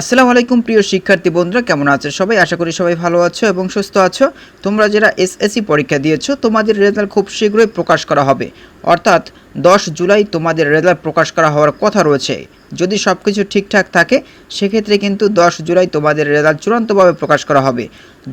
আসসালামু আলাইকুম, প্রিয় শিক্ষার্থী বন্ধুরা, কেমন আছো সবাই? আশা করি সবাই ভালো আছো এবং সুস্থ আছো। তোমরা যারা এসএসসি পরীক্ষা দিয়েছ, তোমাদের রেজাল্ট খুব শীঘ্রই প্রকাশ করা হবে। অর্থাৎ দশ জুলাই তোমাদের রেজাল্ট প্রকাশ করা হওয়ার কথা রয়েছে। যদি সব কিছু ঠিকঠাক থাকে, সেক্ষেত্রে কিন্তু দশ জুলাই তোমাদের রেজাল্ট চূড়ান্তভাবে প্রকাশ করা হবে।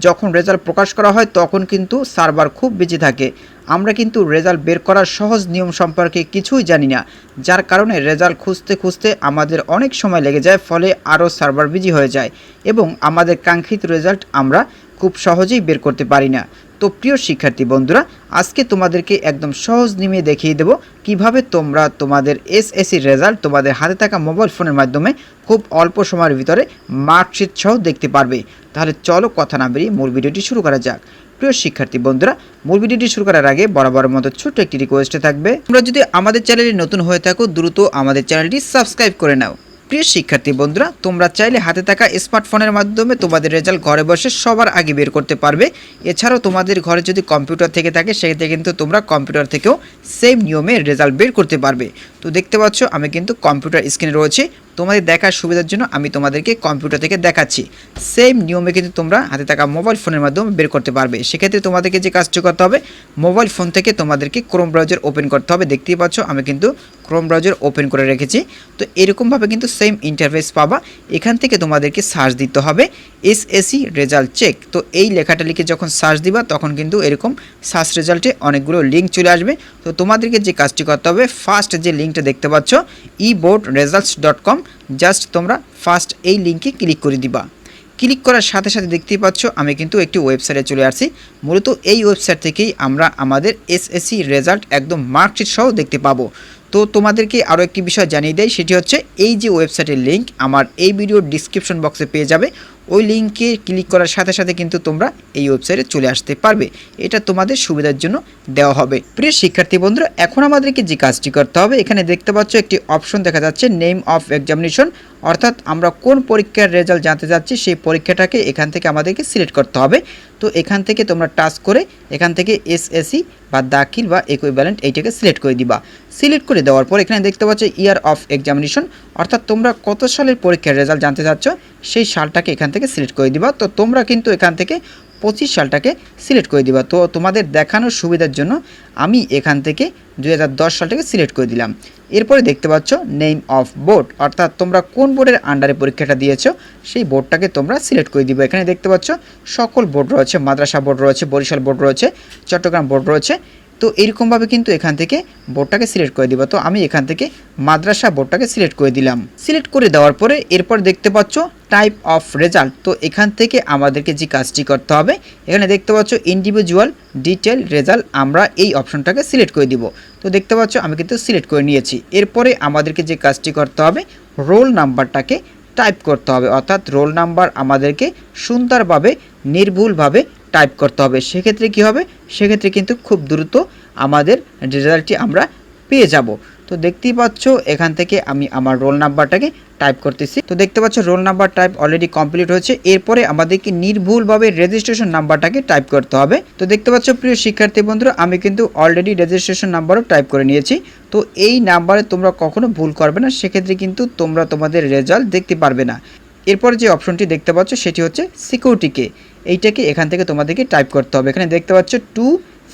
যখন রেজাল্ট প্রকাশ করা হয়, তখন কিন্তু সার্ভার খুব বেঁচে থাকে। আমরা কিন্তু রেজাল্ট বের করার সহজ নিয়ম সম্পর্কে কিছুই জানি না। যার কারণে রেজাল্ট খুঁজতে খুঁজতে আমাদের অনেক সময় লেগে যায়, ফলে আরও সার্ভার বিজি হয়ে যায় এবং আমাদের কাঙ্ক্ষিত রেজাল্ট আমরা খুব সহজেই বের করতে পারি না। তো প্রিয় শিক্ষার্থী বন্ধুরা, আজকে তোমাদেরকে একদম সহজ নিমে দেখিয়ে দেব কীভাবে তোমরা তোমাদের এসএসসির রেজাল্ট তোমাদের হাতে থাকা মোবাইল ফোনের মাধ্যমে খুব অল্প সময়ের ভিতরে মার্কশিট সহ দেখতে পারবে। তাহলে চলো কথা না বেরিয়ে মূল ভিডিওটি শুরু করা যাক। প্রিয় শিক্ষার্থী বন্ধুরা, মূল ভিডিওটি শুরু করার আগে বরাবর মতো ছোট্ট একটি রিকোয়েস্টে থাকবে। তোমরা যদি আমাদের চ্যানেলে নতুন হয়ে থাকো, দ্রুত আমাদের চ্যানেলটি সাবস্ক্রাইব করে নাও। প্রিয় শিক্ষার্থী বন্ধুরা, তোমরা চাইলে হাতে থাকা স্মার্টফোনের মাধ্যমে তোমাদের রেজাল্ট ঘরে বসে সবার আগে বের করতে পারবে। এছাড়াও তোমাদের ঘরে যদি কম্পিউটার থেকে থাকে, সেক্ষেত্রে কিন্তু তোমরা কম্পিউটার থেকেও সেম নিয়মে রেজাল্ট বের করতে পারবে। তো দেখতে পাচ্ছ, আমি কিন্তু কম্পিউটার স্ক্রিনে রয়েছে। তোমাদের দেখার সুবিধার জন্য আমি তোমাদেরকে কম্পিউটার থেকে দেখাচ্ছি। সেম নিয়মে কিন্তু তোমরা হাতে থাকা মোবাইল ফোনের মাধ্যমে বের করতে পারবে। সেক্ষেত্রে তোমাদেরকে যে কাজটি করতে হবে মোবাইল ফোন থেকে তোমাদেরকে ক্রোম ব্রাউজার ওপেন করতে হবে। দেখতেই পাচ্ছ, আমি কিন্তু ক্রোম ব্রাউজার ওপেন করে রেখেছি। তো এরকমভাবে কিন্তু সেম ইন্টারফেস পাবা। এখান থেকে তোমাদেরকে সার্চ দিতে হবে। এসএসসি রেজাল্ট চেক তো এই লেখাটা লিখে যখন সার্চ দিবা, তখন কিন্তু এরকম সার্চ রেজাল্টে অনেকগুলো লিঙ্ক চলে আসবে। তো তোমাদেরকে যে কাজটি করতে হবে ফার্স্ট যে লিঙ্কটা দেখতে পাচ্ছ e board results dot com just তোমরা ফার্স্ট এই লিঙ্কে ক্লিক করে দিবা। ক্লিক করার সাথে সাথে দেখতেই পাচ্ছ, আমি কিন্তু একটি ওয়েবসাইটে চলে আসছি। মূলত এই ওয়েবসাইট থেকেই আমরা আমাদের এসএসসি রেজাল্ট একদম মার্কশিট সহ দেখতে পাবো। তো তোমাদেরকে আরও একটি বিষয় জানিয়ে দেয় সেটি হচ্ছে এই যে ওয়েবসাইটের লিঙ্ক, আমার এই ভিডিওর ডিসক্রিপশন বক্সে পেয়ে যাবে। ওই লিঙ্কে ক্লিক করার সাথে সাথে কিন্তু তোমরা এই ওয়েবসাইটে চলে আসতে পারবে। এটা তোমাদের সুবিধার জন্য দেওয়া হবে। প্রিয় শিক্ষার্থী বন্ধুরা, এখন আমাদেরকে যে কাজটি করতে হবে, এখানে দেখতে পাচ্ছ একটি অপশন দেখা যাচ্ছে নেম অফ এক্সামিনেশন অর্থাৎ আমরা কোন পরীক্ষার রেজাল্ট জানতে যাচ্ছি, সেই পরীক্ষাটাকে এখান থেকে আমাদেরকে সিলেক্ট করতে হবে। তো এখান থেকে তোমরা টাচ করে এখান থেকে এসএসসি বা দাখিল বা ইকুইভ্যালেন্ট এইটাকে সিলেক্ট করে দিবা। সিলেক্ট করে দেওয়ার পর এখানে দেখতে পাচ্ছ ইয়ার অফ এক্সামিনেশন অর্থাৎ তোমরা কত সালের পরীক্ষার রেজাল্ট জানতে চাচ্ছ সেই সালটাকে এখান থেকে সিলেক্ট করে দিবা। তো তোমরা কিন্তু এখান থেকে পঁচিশ সালটাকে সিলেক্ট করে দিবা। তো তোমাদের দেখানোর সুবিধার জন্য আমি এখান থেকে দুই হাজার দশ সালটাকে সিলেক্ট করে দিলাম। এরপরে দেখতে পাচ্ছ নেম অফ বোর্ড। অর্থাৎ তোমরা কোন বোর্ডের আন্ডারে পরীক্ষাটা দিয়েছ, সেই বোর্ডটাকে তোমরা সিলেক্ট করে দিবে। এখানে দেখতে পাচ্ছ সকল বোর্ড রয়েছে, মাদ্রাসা বোর্ড রয়েছে, বরিশাল বোর্ড রয়েছে, চট্টগ্রাম বোর্ড রয়েছে। তো এরকমভাবে কিন্তু এখান থেকে বোর্ডটাকে সিলেক্ট করে দিব। তো আমি এখান থেকে মাদ্রাসা বোর্ডটাকে সিলেক্ট করে দিলাম। সিলেক্ট করে দেওয়ার পরে এরপর দেখতে পাচ্ছ টাইপ অফ রেজাল্ট তো এখান থেকে আমাদেরকে যে কাজটি করতে হবে, এখানে দেখতে পাচ্ছ ইন্ডিভিজুয়াল ডিটেল রেজাল্ট আমরা এই অপশনটাকে সিলেক্ট করে দিব। তো দেখতে পাচ্ছ আমি কিন্তু সিলেক্ট করে নিয়েছি। এরপরে আমাদেরকে যে কাজটি করতে হবে রোল নাম্বারটাকে টাইপ করতে হবে। অর্থাৎ রোল নাম্বার আমাদেরকে সুন্দরভাবে, নির্ভুলভাবে টাইপ করতে হবে। সেক্ষেত্রে কি হবে? সেক্ষেত্রে কিন্তু খুব দ্রুত আমাদের রেজাল্টটি আমরা পেয়ে যাব। তো দেখতেই পাচ্ছ, এখান থেকে আমি আমার রোল নাম্বারটাকে টাইপ করতেছি। তো দেখতে পাচ্ছ roll number type already complete হয়েছে। এরপরে আমাদেরকে নির্ভুলভাবে রেজিস্ট্রেশন নাম্বারটাকে টাইপ করতে হবে। তো দেখতে পাচ্ছ, প্রিয় শিক্ষার্থী বন্ধুরা, আমি কিন্তু অলরেডি রেজিস্ট্রেশন নাম্বারও টাইপ করে নিয়েছি। তো এই নাম্বারে তোমরা কখনো ভুল করবে না। সেক্ষেত্রে কিন্তু তোমরা তোমাদের রেজাল্ট দেখতে পারবে না। এরপর যে অপশনটি দেখতে পাচ্ছ, সেটি হচ্ছে সিকিউরিটিকে এইটাকে এখান থেকে তোমাদেরকে টাইপ করতে হবে। এখানে দেখতে পাচ্ছ টু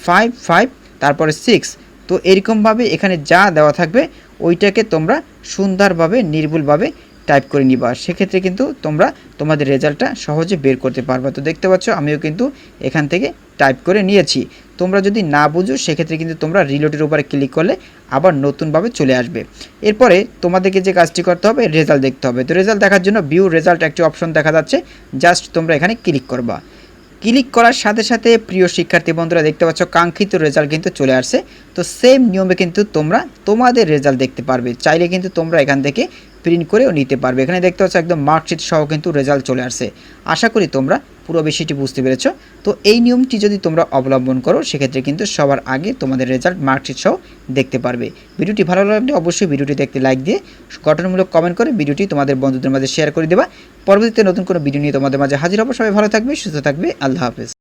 ফাইভ ফাইভ তারপরে সিক্স তো এরকমভাবে এখানে যা দেওয়া থাকবে, ওইটাকে তোমরা সুন্দরভাবে, নির্ভুলভাবে টাইপ করে নিবা। সেক্ষেত্রে কিন্তু তোমরা তোমাদের রেজাল্টটা সহজে বের করতে পারবা। তো দেখতে পাচ্ছ, আমিও কিন্তু এখান থেকে টাইপ করে নিয়েছি। তোমরা যদি না বুঝো, সেক্ষেত্রে কিন্তু তোমরা রিলোটের উপরে ক্লিক করলে আবার নতুনভাবে চলে আসবে। এরপরে তোমাদেরকে যে কাজটি করতে হবে রেজাল্ট দেখতে হবে। তো রেজাল্ট দেখার জন্য ভিউ রেজাল্ট একটি অপশন দেখা যাচ্ছে। জাস্ট তোমরা এখানে ক্লিক করবা। ক্লিক করার সাথে সাথে প্রিয় শিক্ষার্থী বন্ধুরা দেখতে পাচ্ছ, কাঙ্ক্ষিত রেজাল্ট কিন্তু চলে আসছে। তো সেম নিয়মে কিন্তু তোমরা তোমাদের রেজাল্ট দেখতে পারবে। চাইলে কিন্তু তোমরা এখান থেকে প্রিন্ট করেও নিতে পারবে। এখানে দেখতে পাচ্ছ, একদম মার্কশিট সহ কিন্তু রেজাল্ট চলে আসছে। আশা করি তোমরা পুরো বিষয়টি বুঝতে পেরেছ। তো এই নিয়মটি যদি তোমরা অবলম্বন করো, সেক্ষেত্রে কিন্তু সবার আগে তোমাদের রেজাল্ট মার্কশিট সহ দেখতে পারবে। ভিডিওটি ভালো লাগলে অবশ্যই ভিডিওটি দেখতে লাইক দিয়ে গঠনমূলক কমেন্ট করে ভিডিওটি তোমাদের বন্ধুদের মাঝে শেয়ার করে দেবা। পরবর্তীতে নতুন কোনো ভিডিও নিয়ে তোমাদের মাঝে হাজির হব। সবাই ভালো থাকবে, সুস্থ থাকবে। আল্লাহ হাফেজ।